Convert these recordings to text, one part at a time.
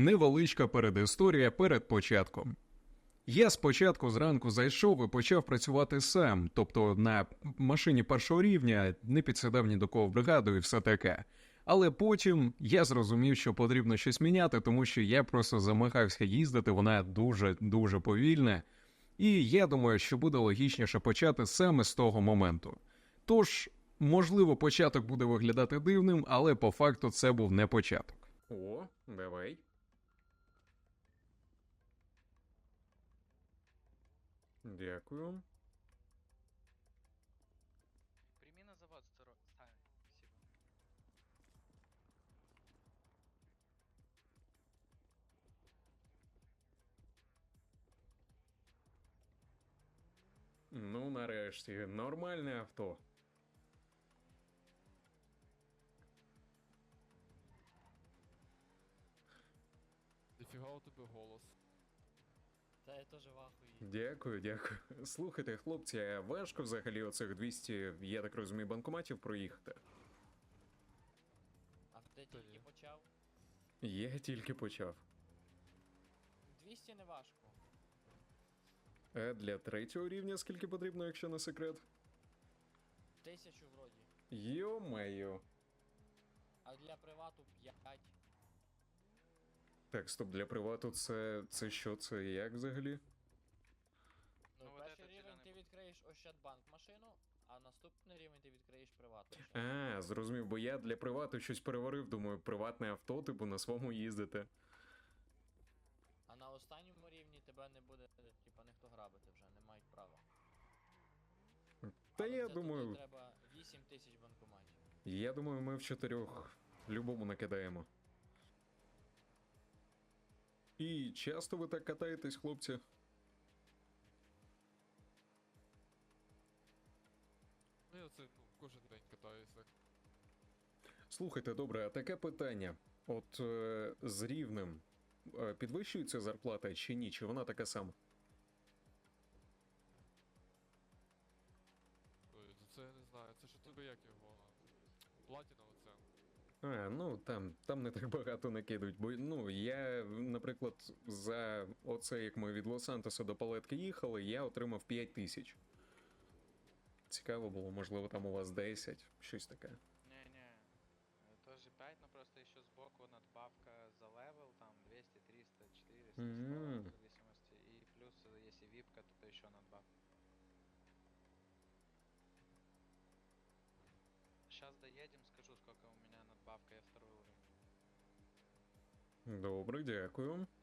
Невеличка передісторія перед початком. Я спочатку зранку зайшов і почав працювати сам, тобто на машині першого рівня, не підсідав ні до кого в бригаду і все таке. Але потім я зрозумів, що потрібно щось міняти, тому що я просто замахався їздити, вона дуже дуже повільна. І я думаю, що буде логічніше почати саме з того моменту. Тож, можливо, початок буде виглядати дивним, але по факту це був не початок. О, давай. Дякую. Прими на завод второй. Ставь. Спасибо. Ну, нарешті, нормальне авто. Ніфіга у тебе голос. Та я теж вахую. Дякую, дякую. Слухайте, хлопці, а важко взагалі оцих 200, я так розумію, банкоматів проїхати. А ти тільки почав? Я тільки почав. 200 не важко. А для третього рівня скільки потрібно, якщо не секрет? Тисячу вроді. Йо-майо. А для привату 5. Так, стоп, для привату це. це що, це як взагалі? Ну, Ну, перший этот рівень зелений ти відкриєш Ощадбанк машину, а наступний рівень ти відкриєш приватну. А, зрозумів, бо я для привату щось переварив, думаю, приватне авто, типу на своєму їздити. А на останньому рівні тебе не буде, типа, ніхто грабити вже, не мають права. Та Але я це тоді думаю, треба 8 тисяч банкоматів. я думаю, ми в чотирьох любому накидаємо. І часто ви так катаєтесь, хлопці? Ну я це ну, кожен день катаюся. Слухайте, добре, а таке питання. От е, з рівнем е, підвищується зарплата чи ні? Чи вона така сама? А, ну там, там не так багато накидують. Бо ну я, наприклад, за оце, як ми від Лос-Сантоса до Палетки їхали, я отримав 5 тисяч. Цікаво було, можливо, там у вас 10, щось таке. Не-не. э, Тоже 5, но просто еще сбоку надбавка за левел, там 200, 300, 400, 100, Мгм. в зависимости. И плюс, э, если випка, то еще надбавка. Сейчас доедем, скажу, сколько у меня надбавка, я второй уровень. Добре, дякую. —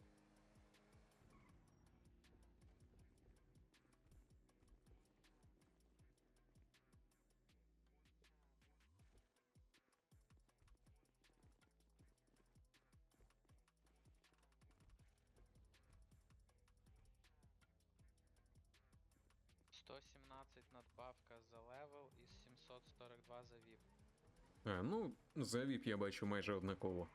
117 надбавка за левел и 742 за вип. А, ну, за VIP я бачу майже однаково.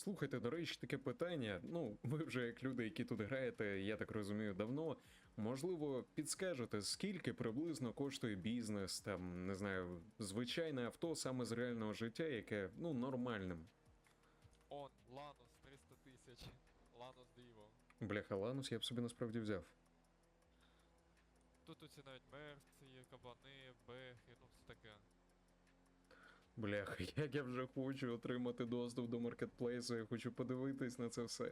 Слухайте, до речі, таке питання. Ну, ви вже як люди, які тут граєте, я так розумію, давно. Можливо, підскажете, скільки приблизно коштує бізнес, там, не знаю, звичайне авто саме з реального життя, яке, ну, нормальним. Он, Ланос 300 тисяч. Ланос диво. Бляха, Ланус я б собі насправді взяв. Тут оці навіть мерці, кабани, бехи, ну все таке. Бляха, як я вже хочу отримати доступ до маркетплейсу, я хочу подивитись на це все.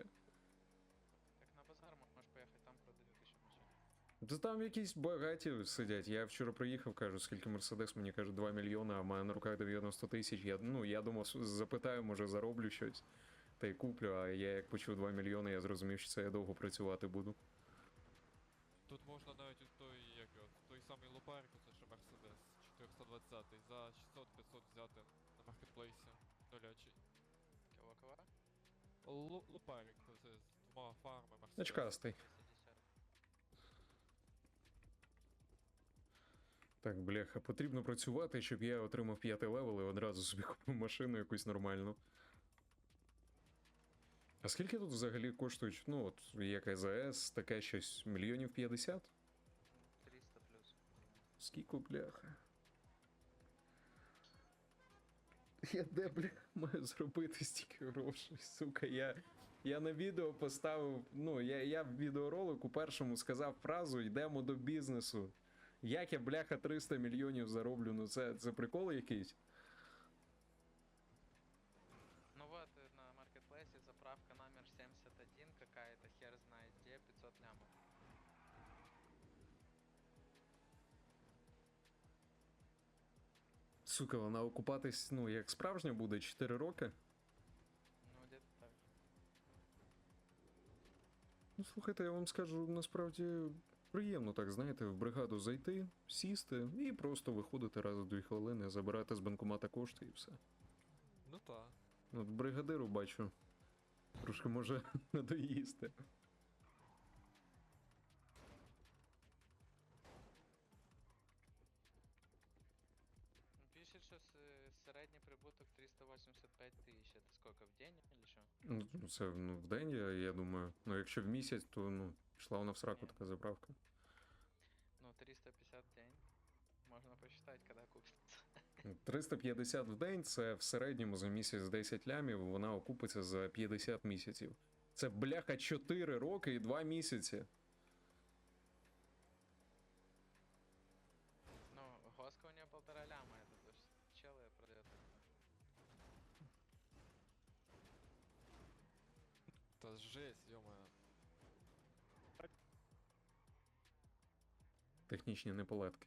Так на базар можешь поехать, там продают еще машины. Та там якісь багаті сидять. Я вчора приїхав, кажу, скільки Мерседес, мені каже 2 мільйони, а в мене на руках 90 тисяч. Я, ну, я думав, запитаю, може зароблю щось. Та й куплю, а я як почув 2 мільйони, я зрозумів, що це я довго працювати буду. Тут можна навіть той, як той самий лопарик, ще 420 за 600-500 взяти на маркетплейсі. Долячий. Кого-кого? Лу- Лопарик, це з двома фарами Мерседес. Очкастий. Так, бляха, потрібно працювати, щоб я отримав п'ятий левел і одразу собі купив машину якусь нормальну. А скільки тут взагалі коштують, ну, от як АЗС, таке щось мільйонів 50? 300 плюс. Скільки, бляха? Я де, бля, маю зробити стільки грошей, сука. Я, я на відео поставив. Ну, я, я в відеоролику першому сказав фразу йдемо до бізнесу. Як я, бляха, 300 мільйонів зароблю, ну це, це прикол якийсь. Сука, вона окупатись, ну, як справжня буде 4 роки. Ну, где-то так. Ну, слухайте, я вам скажу, насправді приємно так, знаєте, в бригаду зайти, сісти і просто виходити раз в 2 хвилини, забирати з банкомата кошти і все. Ну так. От бригадиру бачу. Трошки може надоїсти. Ну, Пишет, что с- э, средний прибуток 385 тысяч. Это сколько, в день или что? Ну, це ну, в день, я, я думаю. Ну, якщо в місяць, то ну, пішла вона в сраку така заправка. Ну, 350 в день. Можно посчитать, когда купится. 350 в день це в середньому за місяць 10 лямів, вона окупиться за 50 місяців. Це бляха 4 роки і 2 місяці. Жесть, йомаю. Технічні неполадки.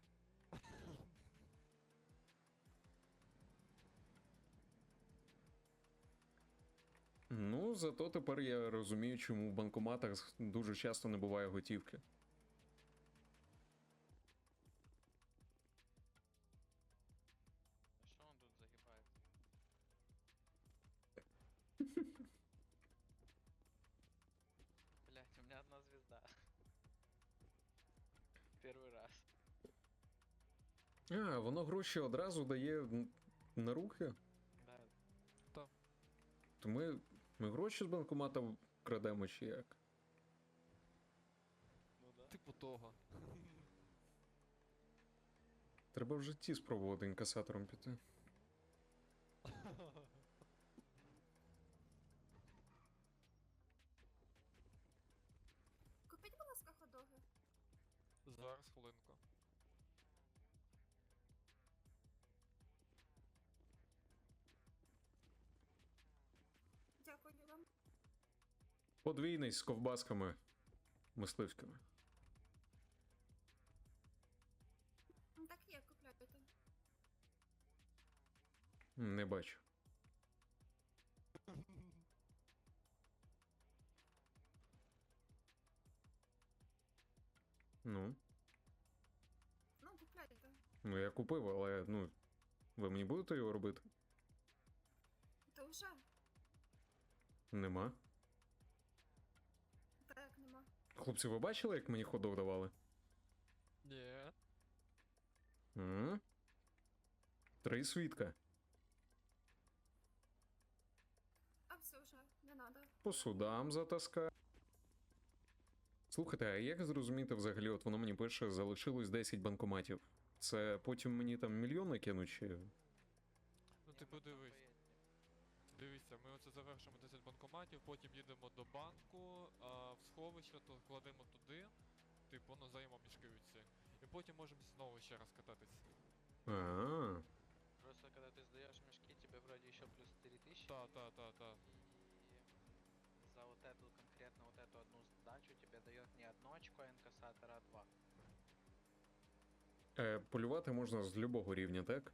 Ну, зато тепер я розумію, чому в банкоматах дуже часто не буває готівки. А, воно гроші одразу дає на руки. Да. То ми, ми гроші з банкомата крадемо чи як? Ну да. Типу того. Треба в житті спробувати інкасатором піти. Подвійний з ковбасками мисливськими. Так є, купляйте. Не бачу. Ну, Ну, купляйте. ну я купив, але ну. Ви мені будете його робити? То вже Нема. Хлопці, ви бачили, як мені ходов давали? Ні. М? Три свідка. А все вже, не надо. По судам затаска. Слухайте, а як зрозуміти взагалі, от воно мені пише, залишилось 10 банкоматів. Це потім мені там мільйон накинуть чи. Ну ти подивись. поедем. Дивіться, ми оце завершимо 10 банкоматів, потім їдемо до банку, а в сховище, то кладемо туди, типу, ну взаємомішкаються. І потім можемо знову ще раз кататись. А, Просто когда ты сдаешь мешки, тебе вроде еще плюс 3000. Та, та, та, та. И за вот эту конкретно вот эту одну сдачу тебе дает не одно очко инкассатора, а два. е, полювати можна з любого рівня, так?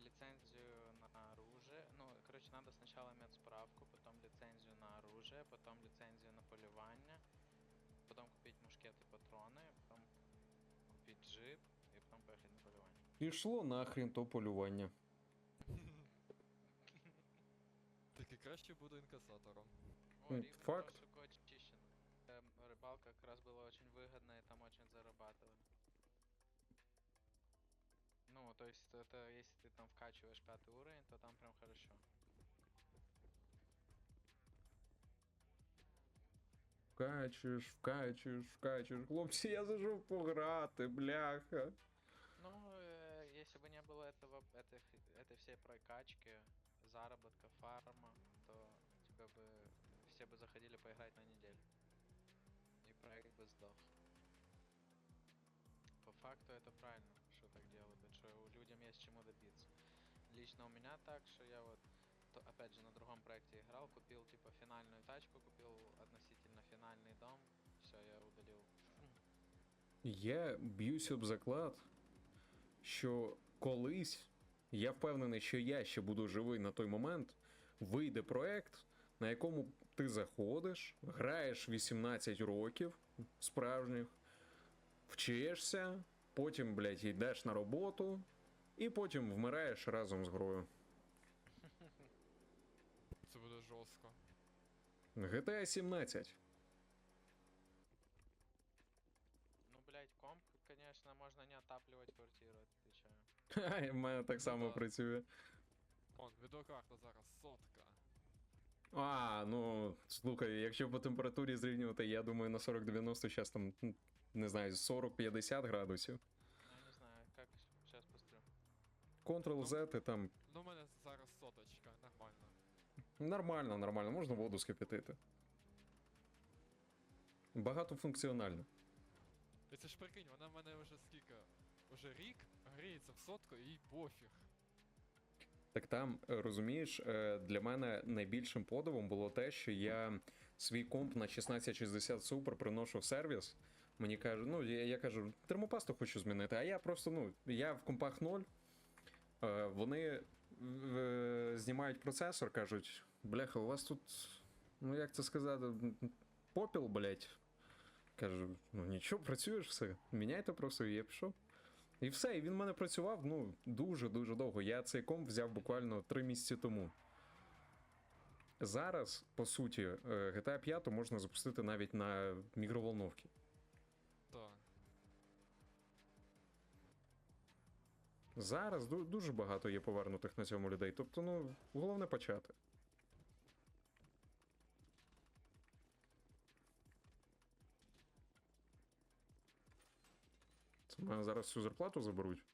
лицензию на оружие. Ну, короче, надо сначала иметь справку, потом лицензию на оружие, потом лицензию на поливание, потом купить мушкеты, патроны, потом купить джип и потом поехать на поливание. Пішло нахрін то полювання. Так і краще буду інкасатором. О, М, Ривно факт. тоже сука, очищен. Эм, рыбалка как раз была очень выгодная, то есть это если ты там вкачиваешь пятый уровень, то там прям хорошо. вкачуєш, вкачуєш, вкачуєш. Хлопці, я зайшов пограти, бляха. Ну, э, если бы не было этого, этих, этой всей прокачки, заработка, фарма, то тебя бы все бы заходили поиграть на неделю. И проект бы сдох. По факту это правильно, что так Делают, что людям есть чему добиться. Лично у меня так, что я вот, то, опять же, на другом проекте играл, купил типа финальную тачку, купил относительно финальный дом, все, я удалил. Я б'юсь об заклад, що колись, я впевнений, що я ще буду живий на той момент, вийде проект, на якому ти заходиш, граєш 18 років справжніх, вчишся, потім, блядь, йдеш на роботу, і потім вмираєш разом з грою. Це буде жорстко. GTA 17. Ну, блять, комп, конечно, можно не отапливать квартиру, отвечаю. Ха, в мене так само Да. працює. Он, відеокарта зараз сотка. А, ну слухай, якщо по температурі зрівнювати, я думаю, на 40-90 зараз там, не знаю, 40-50 градусів. Ну, я не знаю, как сейчас пострю. Ctrl-Z і там Ну, у мене зараз соточка, нормально. нормально, нормально, можна воду скипятити. Багатофункціонально. І це ж прикинь, вона в мене вже скільки? Уже рік гріється в сотку і пофіг. Так там, е, розумієш, е, для мене найбільшим подивом було те, що я свій комп на 1660 Super приношу в сервіс. Мені кажуть, ну я, я кажу, термопасту хочу змінити, а я просто, ну, я в компах 0. Е, Вони е, знімають процесор, кажуть, бляха, у вас тут, ну як це сказати, попіл, блять. Кажу, ну нічого, працюєш все. Міняйте просто, і я пішов. І все, і він в мене працював ну дуже-дуже довго. Я цей комп взяв буквально 3 місяці тому. Зараз, по суті, е, GTA 5 можна запустити навіть на мікроволновці. Зараз дуже багато є повернутих на цьому людей. Тобто, ну, головне почати. Це в мене зараз всю зарплату заберуть.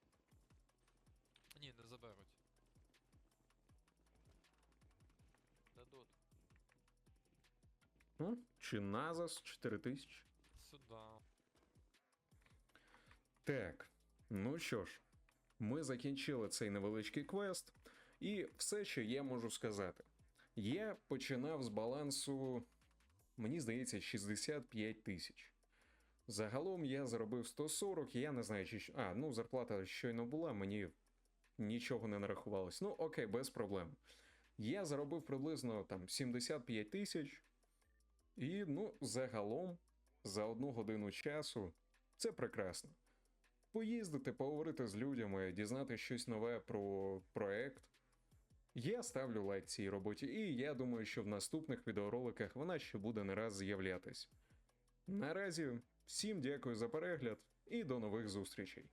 Ні, не заберуть. Дадут. Ну, чи Назас 4000. Сюда. Так, ну що ж, ми закінчили цей невеличкий квест, і все, що я можу сказати. Я починав з балансу, мені здається, 65 тисяч. Загалом я заробив 140, я не знаю, чи. А, ну зарплата щойно була, мені нічого не нарахувалось. Ну, окей, без проблем. Я заробив приблизно там 75 тисяч. І, ну, загалом, за одну годину часу, це прекрасно поїздити, поговорити з людьми, дізнати щось нове про проект. Я ставлю лайк цій роботі, і я думаю, що в наступних відеороликах вона ще буде не раз з'являтись. Наразі всім дякую за перегляд і до нових зустрічей.